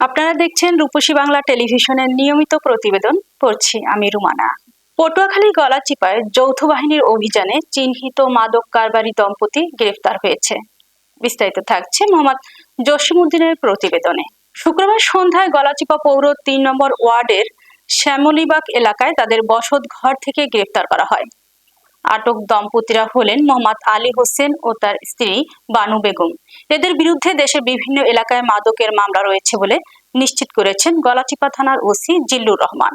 আপনারা দেখছেন রূপসী বাংলা টেলিভিশনের নিয়মিত প্রতিবেদন, পড়ছি আমি রুমানা। পটুয়াখালী গলাচিপায় যৌথ বাহিনীর অভিযানে চিহ্নিত মাদক কারবারি দম্পতি গ্রেফতার হয়েছে। বিস্তারিত থাকছে মোহাম্মদ জসিমউদ্দিনের প্রতিবেদনে। শুক্রবার সন্ধ্যায় গলাচিপা পৌর তিন নম্বর ওয়ার্ডের শ্যামলিবাগ এলাকায় তাদের বসত ঘর থেকে গ্রেফতার করা হয়। আটক দম্পতিরা হলেন মোহাম্মদ আলী হোসেন ও তার স্ত্রী বানু বেগম। এদের বিরুদ্ধে দেশের বিভিন্ন এলাকায় মাদকের মামলা রয়েছে বলে নিশ্চিত করেছেন গলাচিপা থানার ওসি জিল্লুর রহমান।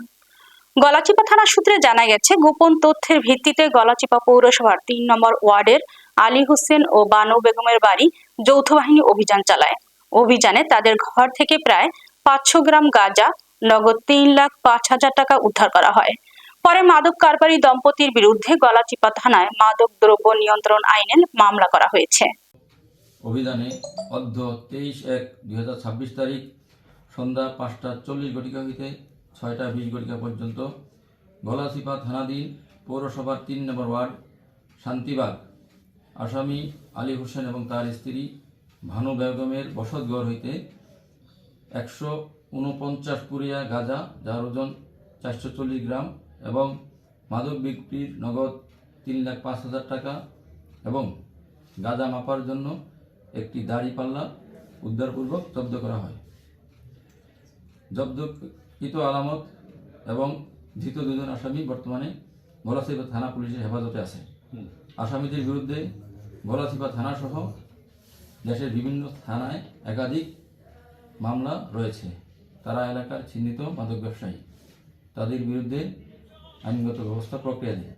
গলাচিপা থানা সূত্রে জানা গেছে, গোপন তথ্যের ভিত্তিতে গলাচিপা পৌরসভার তিন নম্বর ওয়ার্ডের আলী হোসেন ও বানু বেগমের বাড়ি যৌথ বাহিনী অভিযান চালায়। অভিযানে তাদের ঘর থেকে প্রায় পাঁচশো গ্রাম গাঁজা, নগদ তিন লাখ পাঁচ হাজার টাকা উদ্ধার করা হয়। পরে মাদক কারবারি দম্পতির বিরুদ্ধে গলাচিপা থানায় মাদক দ্রব্য নিয়ন্ত্রণ আইনে মামলা করা হয়েছে। অভিযানে অর্ধ তেইশ এক দুই তারিখ সন্ধ্যা পাঁচটা চল্লিশ ঘটিকা হইতে ছয়টা বিশ ঘটিকা পর্যন্ত গলাচিপা থানাধীন পৌরসভার তিন নম্বর ওয়ার্ড, শান্তিবাগ, আসামি আলী হোসেন এবং তার স্ত্রী ভানু বেগমের বসতঘর হইতে একশো উনপঞ্চাশ পুরিয়া গাঁজা, যার ওজন চারশো চল্লিশ গ্রাম এবং মাদক বিক্রির নগদ তিন লাখ পাঁচ হাজার টাকা এবং গাঁজা মাপার জন্য একটি দাড়িপাল্লা উদ্ধারপূর্বক জব্দ করা হয়। জব্দকৃত আলামত এবং ধৃত দুজন আসামি বর্তমানে গলাচিপা থানা পুলিশের হেফাজতে আছে। আসামিদের বিরুদ্ধে গলাচিপা থানাসহ দেশের বিভিন্ন থানায় একাধিক মামলা রয়েছে। তারা এলাকার চিহ্নিত মাদক ব্যবসায়ী। তাদের বিরুদ্ধে আইনগত ব্যবস্থা প্রক্রিয়াধীন